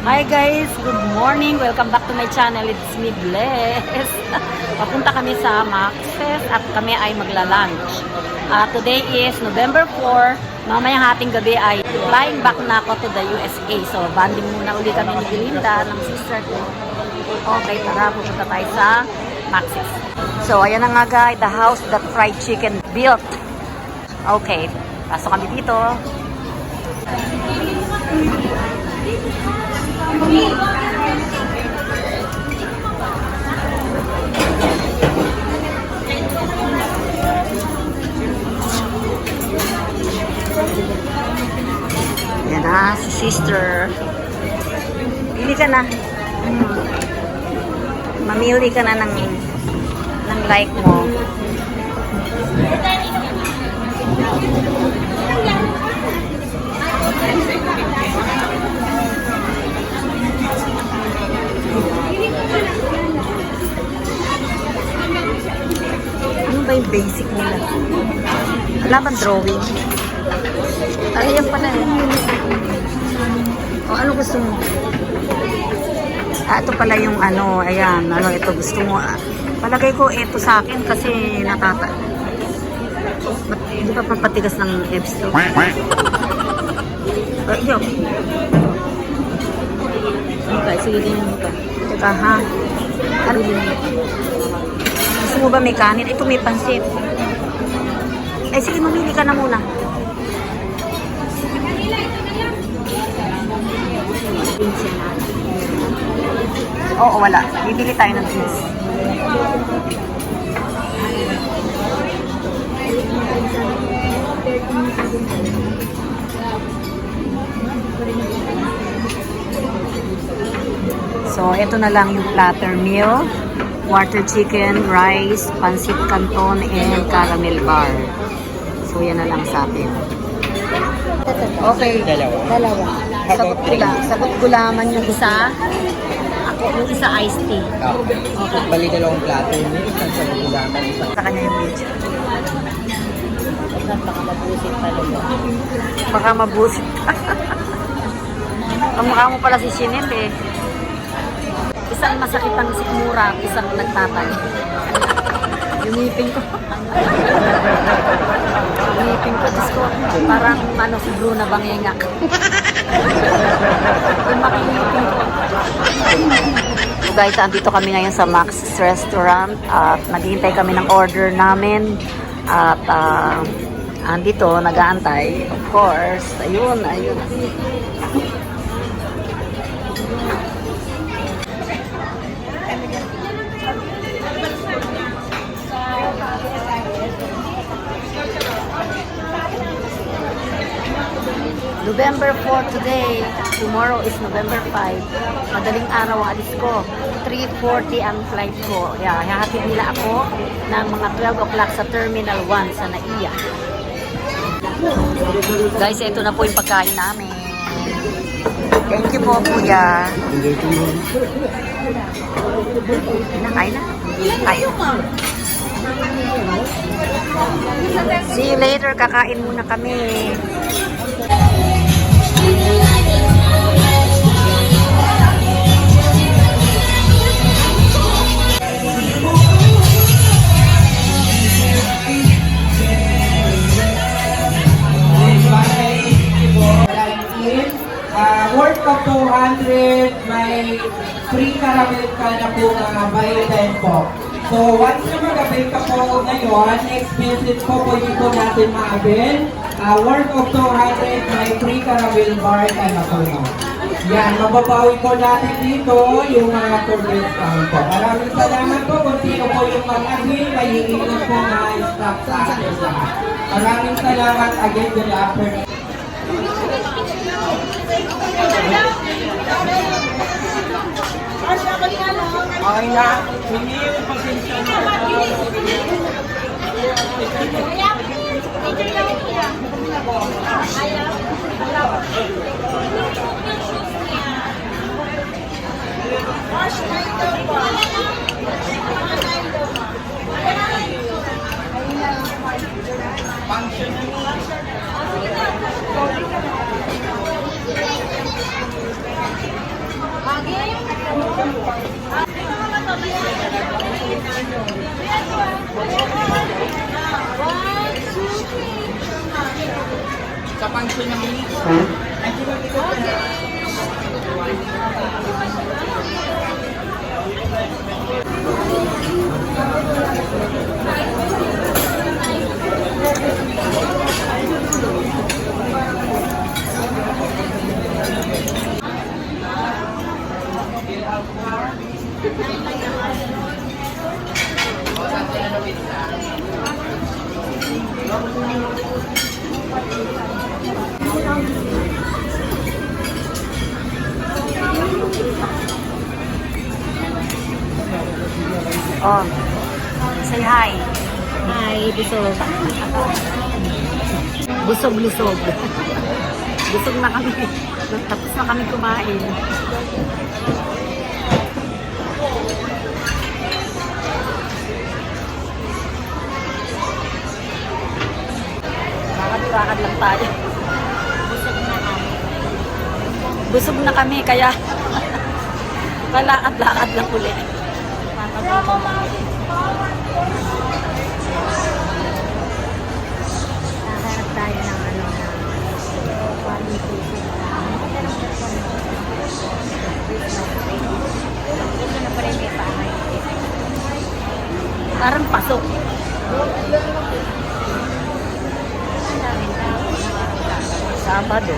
Hi guys, good morning. Welcome back to my channel. It's me, Bless. Papunta kami sa Maxes at kami ay magla-lunch. Ah, today is November 4. Mamayang hating gabi ay flying back na ako to the USA. So, banding muna uli kami ni Belinda ng sister ko. Okay, tara, pupunta tayo sa Maxis. So, ayan na nga guys, the house that fried chicken built. Okay, pasok kami dito. Yan na, si sister. Pili ka na. Mm. Mamili ka na ng, ng like mo. Ano ba yung basic nila? Wala bang drawing? Ano yan pala eh? O ano gusto mo? Ah, ito pala yung ano, ayan, ano ito gusto mo. Ah, palagay ko ito sa akin kasi natata. Ba't Hindi pa pampatigas ng hips to? Ah, hindi ako. Okay, sige din mo ka. Teka ha. Ano mo? Ba may kanin? Ito may pansit. Eh sige, mamili ka na muna. Oo, wala. Bibili tayo ng cheese. So, ito na lang yung platter meal. Water chicken, rice, pancit canton, and caramel bar. So, yan na lang sa atin. Okay. Dalawa. Dalawa. Sagot gula. Sagot gulaman yung isa. Ako, yung isa iced tea. Ah, bali dalawang plato yun. Isang sa gulaman, isang Sa kanya yung video. baka mabusit talaga. Baka mabusit. Ang mukha mo pala si Shinel eh. Isang masakit ang sikmura, isang nagtatay. Yung ngipin ko. Yung ngipin ko, Diyos ko, parang ano, si Bruna Bangengak. Yung makingipin ko. So guys, andito kami ngayon sa Max's Restaurant at naghihintay kami ng order namin. At ah, andito, nag-aantay. Of course, ayun, ayun. November 4 today. Tomorrow is November 5. Madaling araw alis ko. 3.40 ang flight ko. Yeah, hahatid nila ako ng mga 12 o'clock sa Terminal 1 sa Naiya. Guys, ito na po yung pagkain namin. Thank you po, kuya. Nakain na. Tayo. See you later. Kakain muna kami. Po na by 10 po. So, once na mag-avail ka po ngayon, next visit po po natin ma-avail. Uh, worth of 200, may free caramel bar na po. no? Yan, mababawi po natin dito yung mga tour discount po. Maraming salamat po kung sino po yung mag-avail, may iingat po na stock sa atin lahat. Maraming salamat again, good afternoon. Okay na. Hindi yung pasensya na. Sa pangso ng Oh. Say hi. Hi, busog. Busog, lusog. busog na kami. Tapos na kami kumain. Lakad-lakad lang tayo. Busog na kami. Busog na kami, kaya kalakad-lakad lang ulit. Nakaharap tayo ng ano na quality Ito na pa rin may bahay. Parang pasok. Sabado.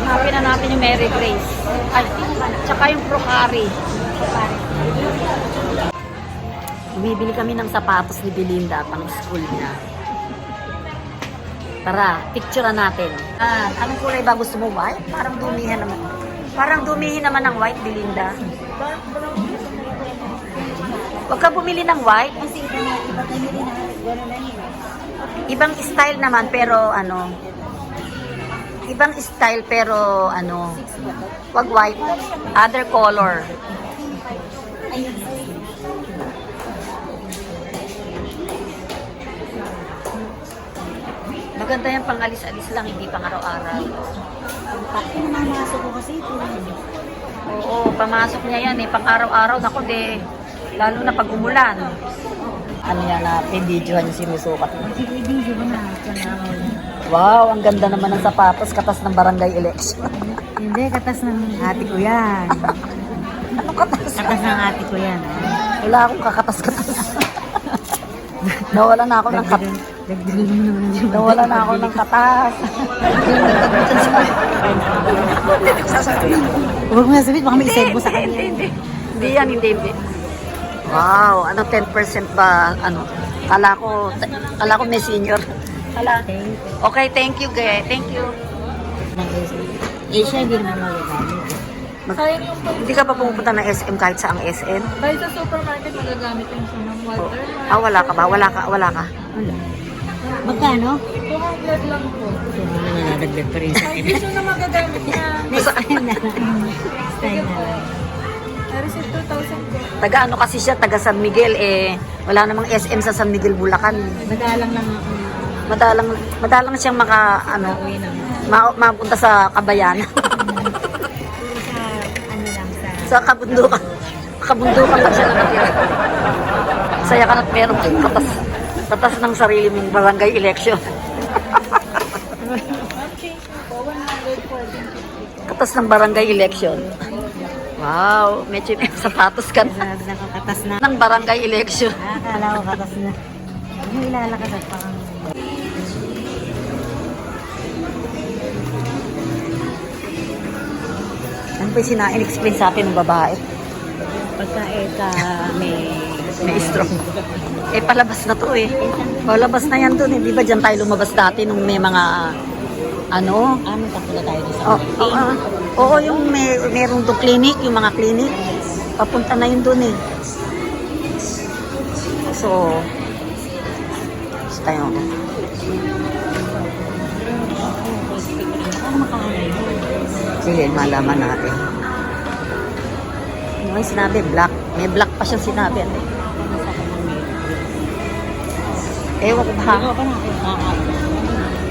Hanapin na natin yung Mary Grace. Ay, tsaka yung Procari. Bumibili kami ng sapatos ni Belinda pang school niya. Tara, picture natin. Ah, anong kulay ba gusto mo? White? Parang dumihan naman. Parang dumihin naman ng white, Belinda. Huwag ka bumili ng white. Ibang style naman pero ano ibang style pero ano wag white other color Ayun. Maganda yan pang alis-alis lang hindi pang araw-araw Pati namamasok ko kasi ito. oo pamasok niya yan eh pang araw-araw nako de lalo na pag umulan ano yan natin videohan yung sinusukat mo Video ko na. Wow ang ganda naman ng sapatos katas ng barangay election Hindi, katas ng ate ko yan. ano katas Katas ng ate ko yan. wala akong kakatas-katas nawala na ako ng kat Dagdagan mo naman ang Nawala na ako ng katas. Huwag mo sabihin, baka may isend mo sa Hindi, kanya. hindi. Hindi yan, hindi, hindi. Wow, ano 10% ba? Ano? Kala ko, kala ko may senior. Kala. Thank Okay, thank you, Ge. Thank you. Siya hindi naman magagamit. Mag- hindi ka pa pumupunta ng SM kahit sa ang SM? Dahil sa supermarket, magagamit yung ng water. Ah, wala ka ba? Wala ka, wala ka. Wala. Magkano? 200 lang po. So, nanadagdag pa rin sa akin. Siya na magagamit niya. Next time na lang. Next time na lang. Na-receive 2,000 po. Taga ano kasi siya, taga San Miguel eh. Wala namang SM sa San Miguel, Bulacan. Madalang lang ako. Madalang, madalang siyang maka, ano, na. ma- mapunta sa Kabayan. Sa, ano lang, sa... sa kabundukan. Kabundukan lang siya nakatira. Saya ka meron kang katas, katas ng sarili mong barangay election. Ma'am, change mo po. 100 Katas ng barangay election. Wow, may chin sapatos ka na. Sabi na katas na. ng barangay election. Ah, Akala ko katas na. Yung ilalakas at parang... Ano ba yung sina-explain sa atin ng babae? Pagka eka may... May stroke. Eh, palabas na to eh. Palabas na yan dun eh. Di ba dyan tayo lumabas dati nung may mga ano, Ano, tapos tayo sa Oo, oo, oo, yung may, merong do clinic, yung mga clinic, papunta na yun doon eh. So, tayo. Sige, malaman natin. Ano yung sinabi? Black. May black pa siyang sinabi. Ano? Ewan ko ba? Ako pa na.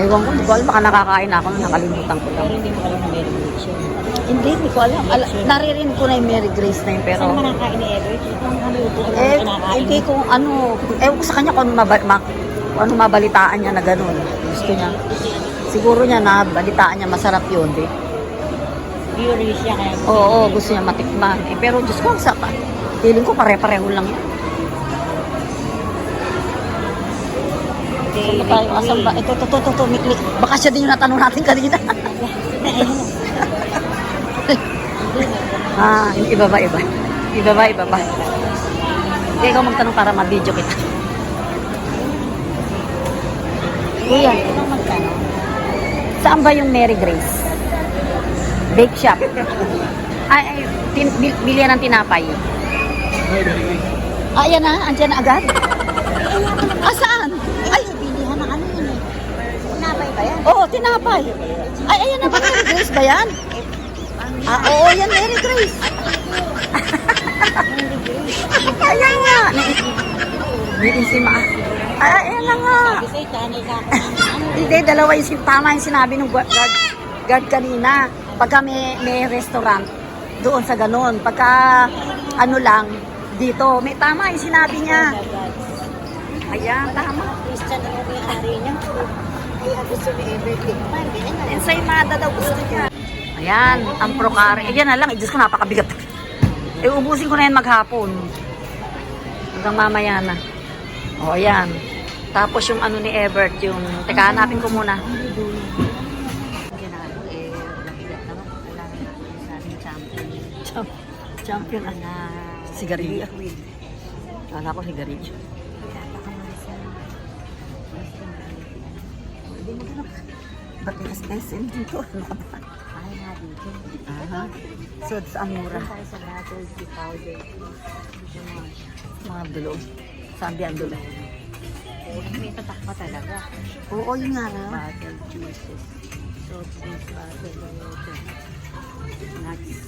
Ewan ko, hindi ko alam. Baka nakakain ako. Nakalimutan ko lang. Pero hindi mo alam na meron din siya. Hindi, hindi ko alam. Ala, naririnig ko na yung Mary Grace na yun, pero... Saan naman nakain ni ko Eh, hindi ko ano, ewan ko sa kanya kung ano, maba- ma- ano mabalitaan niya na ganun. Gusto niya. Siguro niya na balitaan niya masarap yun, di. Curious siya kaya. Oo, oo, gusto niya matikman. Eh, pero Diyos ko, sa feeling ko pare-pareho lang yan. Saan ba tayo? Asan ba? Ito, ito, ito, ito, ito, miklik. Baka siya din yung natanong natin kanina. ah, iba ba, iba? Iba ba, iba ba? Hindi, ikaw magtanong para ma-video kita. Kuya, saan ba yung Mary Grace? Bake shop. Ay, ay tin, bil, bilihan ng tinapay. Ah, ayan na, andyan na agad. Ah, saan? Ay, Bilihan ng ano yun eh. Napay ba yan? Oo, tinapay. Ay, ayan na ba, Mary Grace ba yan? Ah, oo, yan, Mary Grace. ayan nga. Hindi si Ma. Ay, ayan na nga. Hindi, dalawa yung tama yung sinabi ng guard, guard, kanina. Pagka may, may restaurant, doon sa ganun. Pagka ano lang, dito. May tama yung sinabi niya. Ayan, tama. Christian ang may-ari niya. Kaya gusto ni na. Ensaymada daw gusto niya. Ayan, ang procari. Ayan na lang, eh, Diyos ko napakabigat. Eh, ubusin ko na yan maghapon. Hanggang mamaya na. O, ayan. Tapos yung ano ni Ebert, yung... Teka, hanapin ko muna. Champion. Champ- Champion na. Sigarilyo. Kala ko sigarilyo. Ba't may SM dito? Ano? Ay nga dito. Aha. So, ang mura. Tayo sa bottle tea powder. Mga dulo. Sabi ang dulo. May tatak pa talaga. Oo, yun nga na. Bottle juices. Soft drinks, bottle water. Nuts.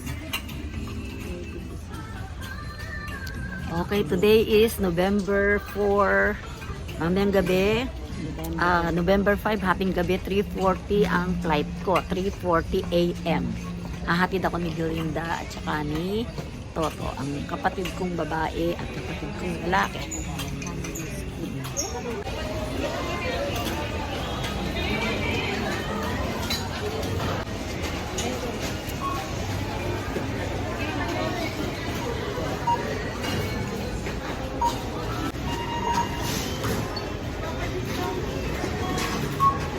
Okay, today is November 4. Mamayang gabi. Ah, November 5, happy gabi, 3.40 ang flight ko, 3.40 a.m. Hahatid ako ni Glinda at saka ni Toto, ang kapatid kong babae at kapatid kong lalaki.